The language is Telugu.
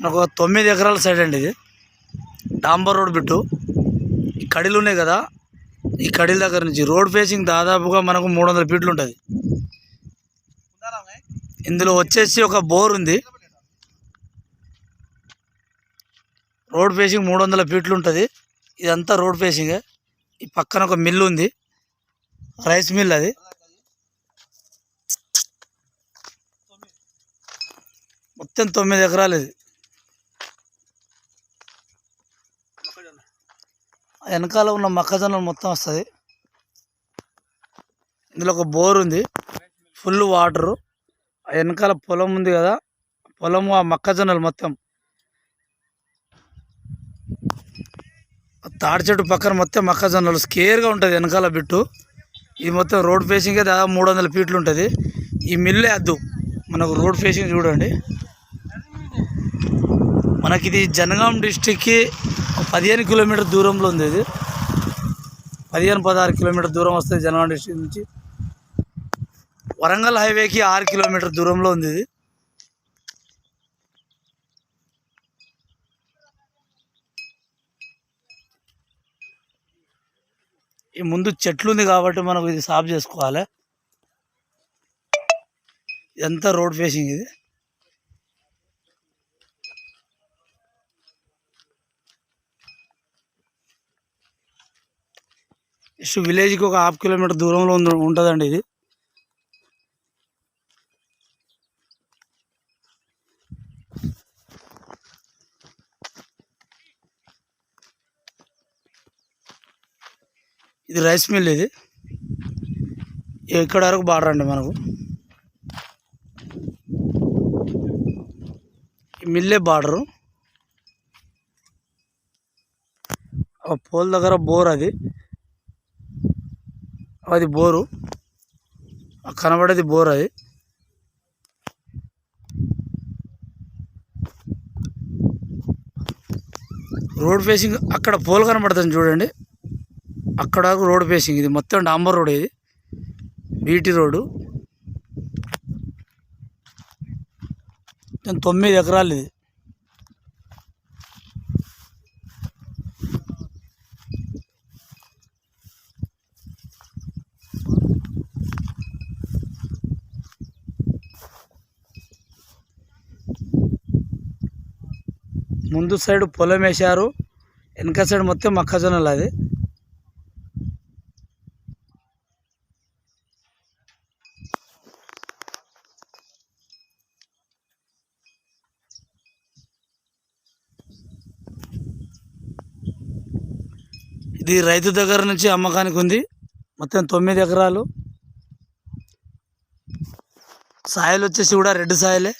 నాకు తొమ్మిది ఎకరాల సైడ్ అండి ఇది. డాంబర్ రోడ్ బిట్టు. ఈ కడీలు ఉన్నాయి కదా ఈ కడీల దగ్గర నుంచి రోడ్ ఫేసింగ్ దాదాపుగా మనకు మూడు వందల ఫీట్లు ఉంటుంది. ఇందులో వచ్చేసి ఒక బోర్ ఉంది. రోడ్ ఫేసింగ్ మూడు వందల ఫీట్లు ఉంటుంది. ఇదంతా రోడ్ ఫేసింగే ఈ పక్కన ఒక మిల్లు ఉంది. రైస్ మిల్ అది. మొత్తం తొమ్మిది ఎకరాలు ఇది. వెనకాల ఉన్న మొక్కజొన్న మొత్తం వస్తుంది. ఇందులో ఒక బోర్ ఉంది. Full water. ఆ వెనకాల పొలం ఉంది కదా పొలము ఆ మొక్కజొన్నలు మొత్తం. ఆ తాడి చెట్టు పక్కన మొత్తం మొక్కజొన్నలు. స్కేర్గా ఉంటుంది వెనకాల బిట్టు. ఇది మొత్తం రోడ్ ఫేసింగే దాదాపు మూడు వందల ఫీట్లు ఉంటుంది. ఈ మిల్లే అద్దు. మనకు రోడ్ ఫేసింగ్ చూడండి. మనకి ఇది జనగాం డిస్టిక్కి పదిహేను కిలోమీటర్ దూరంలో ఉంది ఇది. పదిహేను పదహారు కిలోమీటర్ దూరం వస్తుంది జనగాం డిస్టిక్ నుంచి. వరంగల్ హైవేకి ఆరు కిలోమీటర్ దూరంలో ఉంది ఇది. ఈ ముందు చెట్లు ఉంది కాబట్టి మనకు ఇది సాఫ్ చేసుకోవాలి. ఎంత రోడ్ ఫేసింగ్ ఇది. ఇష్ట విలేజ్కి ఒక హాఫ్ కిలోమీటర్ దూరంలో ఉంటుందండి ఇది. ఇది రైస్ మిల్ ఇది. ఇక్కడ వరకు బార్డర్ అండి మనకు? మిల్లే బార్డరు. ఆ పోల్ దగ్గర బోర్ అది. అది బోరు. కనబడేది బోర్ అది. రోడ్ ఫేసింగ్ అక్కడ పోల్ కనబడుతుంది చూడండి. అక్కడ వరకు రోడ్ ఫేసింగ్ ఇది. మొత్తం డాంబర్ రోడ్ ఇది. బీటీ రోడ్డు తొమ్మిది ఎకరాలు ఇది. ముందు సైడ్ పొలం వేశారు. వెనక సైడ్ మొత్తం మొక్కజొన్నలు అది. ఇది రైతు దగ్గర నుంచి అమ్మకానికి ఉంది. మొత్తం తొమ్మిది ఎకరాలు. సాయిల్ వచ్చేసి కూడా రెడ్ సాయిలే.